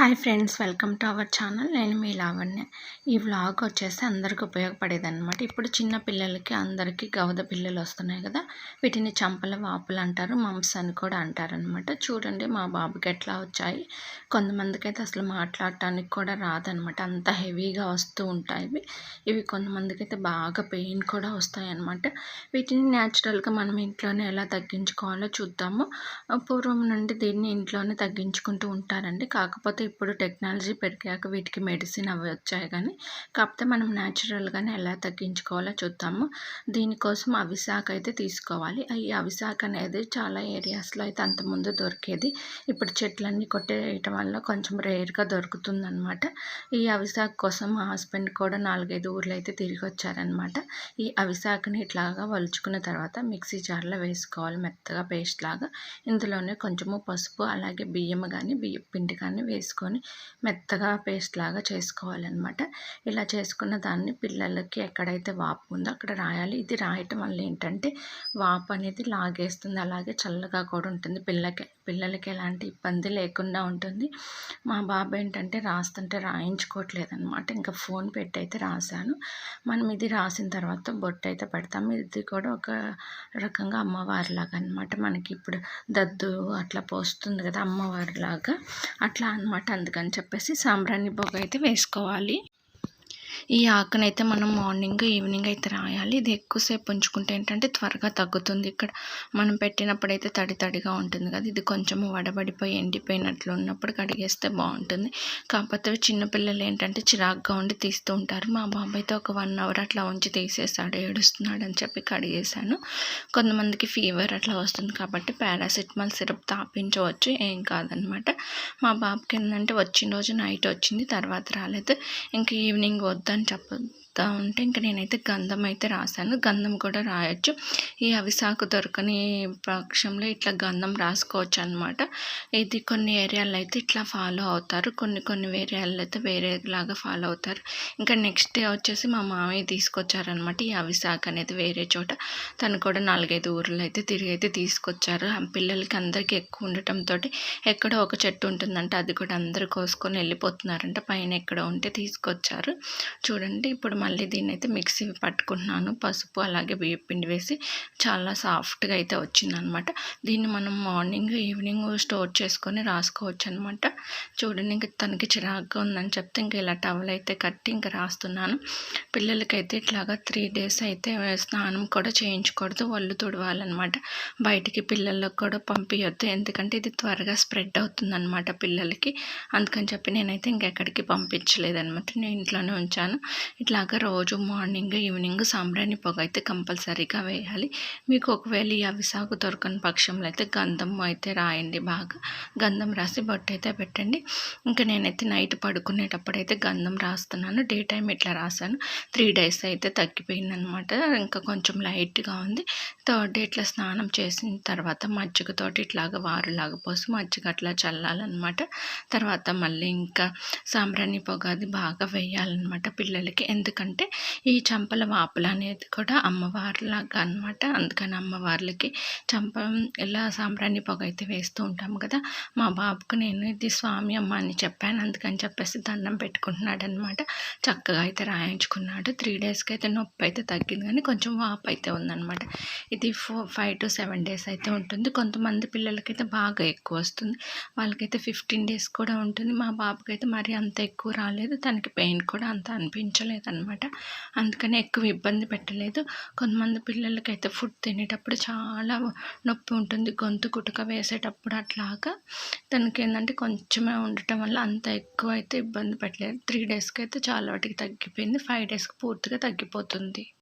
Hi friends welcome to our channel. నేను మీ లావణ్య. ఈ వ్లాగ్ వచ్చేసి అందరికి ఉపయోగపడేది అనమాట ఇప్పుడు చిన్న పిల్లలకి అందరికీ గవద పిల్లలు వస్తున్నాయి కదా వీటిని చంపల వాపులు అంటారు మమ్స్ అని కూడా అంటారనమాట చూడండి మా బాబుకి ఎట్లా వచ్చాయి. కొంతమందికి అయితే అసలు మాట్లాడటానికి కూడా రాదనమాట అంత హెవీగా వస్తూ ఉంటాయి ఇవి. కొంతమందికి అయితే బాగా పెయిన్ కూడా వస్తాయి అనమాట వీటిని న్యాచురల్గా మనం ఇంట్లోనే ఎలా తగ్గించుకోవాలో చూద్దాము. పూర్వం నుండి దీన్ని ఇంట్లోనే తగ్గించుకుంటూ ఉంటారండి. కాకపోతే ఇప్పుడు టెక్నాలజీ పెరిగాక వీటికి మెడిసిన్ అవి వచ్చాయి కానీ కాకపోతే మనం న్యాచురల్గానే ఎలా తగ్గించుకోవాలో చూద్దాము. దీనికోసం అవిశాఖ అయితే తీసుకోవాలి. ఈ అవిశాఖ అనేది చాలా ఏరియాస్లో అయితే అంతకుముందు దొరికేది. ఇప్పుడు చెట్లన్నీ కొట్టేయటం వల్ల కొంచెం రేర్గా దొరుకుతుందనమాట ఈ అవిశాఖ కోసం మా హస్బెండ్ కూడా నాలుగైదు ఊర్లు అయితే తిరిగి వచ్చారనమాట ఈ అవిశాఖని ఇట్లాగా వలుచుకున్న తర్వాత మిక్సీ జార్లో వేసుకోవాలి మెత్తగా పేస్ట్ లాగా. ఇందులోనే కొంచెము పసుపు అలాగే బియ్యం కానీ బియ్యం పిండి కానీ వేసుకోవాలి. వేసుకొని మెత్తగా పేస్ట్ లాగా చేసుకోవాలన్నమాట. ఇలా చేసుకున్న దాన్ని పిల్లలకి ఎక్కడైతే వాపు ఉందో అక్కడ రాయాలి. ఇది రాయటం వల్ల ఏంటంటే వాపు అనేది లాగేస్తుంది. అలాగే చల్లగా కూడా ఉంటుంది. పిల్లకి పిల్లలకి ఎలాంటి ఇబ్బంది లేకుండా ఉంటుంది. మా బాబు ఏంటంటే రాస్తుంటే రాయించుకోవట్లేదు అనమాట ఇంకా ఫోన్ పెట్టి అయితే రాశాను. మనం ఇది రాసిన తర్వాత బొట్టు అయితే పెడతాం. ఇది కూడా ఒక రకంగా అమ్మవారిలాగా అనమాట మనకి ఇప్పుడు దద్దు అట్లా పోస్తుంది కదా అమ్మవారిలాగా. అట్లా అనమాట అందుకని చెప్పేసి సాంబ్రాణి పొగ అయితే వేసుకోవాలి. ఈ ఆకునైతే మనం మార్నింగ్ ఈవినింగ్ అయితే రాయాలి. ఇది ఎక్కువసేపు ఉంచుకుంటే ఏంటంటే త్వరగా తగ్గుతుంది. ఇక్కడ మనం పెట్టినప్పుడు అయితే తడి తడిగా ఉంటుంది కదా ఇది కొంచెము వడబడిపోయి ఎండిపోయినట్లు ఉన్నప్పుడు కడిగేస్తే బాగుంటుంది. కాకపోతే చిన్నపిల్లలు ఏంటంటే చిరాగ్గా ఉండి తీస్తూ ఉంటారు. మా బాబాయ్ అయితే ఒక వన్ అవర్ అట్లా ఉంచి తీసేస్తాడు ఏడుస్తున్నాడు అని చెప్పి కడిగేశాను. కొంతమందికి ఫీవర్ అట్లా వస్తుంది కాబట్టి పారాసిటమాల్ సిరప్ తాపించవచ్చు ఏం కాదనమాట. మా బాబుకి ఏంటంటే వచ్చిన రోజు నైట్ వచ్చింది తర్వాత రాలేదు. ఇంకా ఈవినింగ్ వద్దని అని రాస్తూ ఉంటే ఇంకా నేనైతే గంధం అయితే రాశాను. గంధం కూడా రాయొచ్చు. ఈ అవిసాకు దొరకని పక్షంలో ఇట్లా గంధం రాసుకోవచ్చు అనమాట ఇది కొన్ని ఏరియాలో అయితే ఇట్లా ఫాలో అవుతారు. కొన్ని కొన్ని ఏరియాలో అయితే వేరేలాగా ఫాలో అవుతారు. ఇంకా నెక్స్ట్ డే వచ్చేసి మా మామయ్య తీసుకొచ్చారనమాట ఈ అవిసాక్ అనేది వేరే చోట. తను కూడా నాలుగైదు ఊర్లు అయితే తిరిగి అయితే తీసుకొచ్చారు. పిల్లలకి అందరికీ ఎక్కువ ఉండటంతో ఎక్కడో ఒక చెట్టు ఉంటుందంటే. అది కూడా అందరు కోసుకొని వెళ్ళిపోతున్నారంట. పైన ఎక్కడ ఉంటే తీసుకొచ్చారు. చూడండి ఇప్పుడు మళ్ళీ మళ్ళీ దీన్ని అయితే మిక్సీ పట్టుకుంటున్నాను. పసుపు అలాగే బియ్యపిండి వేసి చాలా సాఫ్ట్గా అయితే వచ్చిందనమాట. దీన్ని మనం మార్నింగ్ ఈవినింగ్ స్టోర్ చేసుకొని రాసుకోవచ్చు అనమాట చూడండి ఇంకా తనకి చిరాగ్గా ఉందని చెప్తే ఇంకా ఇలా టవల్ అయితే కట్టి ఇంకా రాస్తున్నాను. పిల్లలకైతే ఇట్లాగా త్రీ డేస్ అయితే స్నానం కూడా చేయించకూడదు ఒళ్ళు తుడవాలన్నమాట బయటికి పిల్లలకు కూడా పంపించొద్దు ఎందుకంటే ఇది త్వరగా స్ప్రెడ్ అవుతుందన్నమాట పిల్లలకి. అందుకని చెప్పి నేనైతే ఇంకెక్కడికి పంపించలేదన్నమాట నేను ఇంట్లోనే ఉంచాను. ఇట్లాగా రోజు మార్నింగ్ ఈవినింగ్ సాంబ్రాణి పొగ అయితే కంపల్సరీగా వేయాలి. మీకు ఒకవేళ ఈ అవిసాగు దొరకని పక్షంలో అయితే గంధం అయితే రాయండి బాగా. గంధం రాసి బొట్టు అయితే పెట్టండి. ఇంకా నేనైతే నైట్ పడుకునేటప్పుడు అయితే గంధం రాస్తున్నాను. డే టైం ఇట్లా రాశాను. త్రీ డేస్ అయితే తగ్గిపోయింది అనమాట ఇంకా కొంచెం లైట్గా ఉంది. థర్డ్ డే ఇట్లా స్నానం చేసిన తర్వాత మజ్జిగతోటి ఇట్లాగా వారులాగా పోసి మజ్జిగ అట్లా చల్లాలన్నమాట తర్వాత మళ్ళీ ఇంకా సాంబ్రాణి పొగ అది బాగా వేయాలన్నమాట పిల్లలకి. ఎందుకంటే ఎందుకంటే ఈ చంపల వాపులు అనేది కూడా అమ్మవార్లాగా అనమాట అందుకని అమ్మవార్లకి చంప ఇలా సాంబ్రాణి పొగ అయితే వేస్తూ ఉంటాము కదా. మా బాబుకు నేను ఇది స్వామి అమ్మ అని చెప్పాను. అందుకని చెప్పేసి దండం పెట్టుకుంటున్నాడు అనమాట చక్కగా అయితే రాయించుకున్నాడు. త్రీ డేస్కి అయితే నొప్పి అయితే తగ్గింది కానీ కొంచెం వాపు అయితే ఉందన్నమాట. ఇది four five to seven days అయితే ఉంటుంది. కొంతమంది పిల్లలకైతే బాగా ఎక్కువ వస్తుంది. వాళ్ళకైతే ఫిఫ్టీన్ డేస్ కూడా ఉంటుంది. మా బాబుకైతే మరీ అంత ఎక్కువ రాలేదు. తనకి పెయిన్ కూడా అంత అనిపించలేదు అనమాట అనమాట. అందుకని ఎక్కువ ఇబ్బంది పెట్టలేదు. కొంతమంది పిల్లలకైతే ఫుడ్ తినేటప్పుడు చాలా నొప్పి ఉంటుంది. గొంతు కుటుక వేసేటప్పుడు అట్లాగా. తనకి ఏంటంటే కొంచెమే ఉండటం వల్ల అంత ఎక్కువ అయితే ఇబ్బంది పెట్టలేదు. త్రీ డేస్కి అయితే చాలా వాటికి తగ్గిపోయింది. ఫైవ్ డేస్కి పూర్తిగా తగ్గిపోతుంది.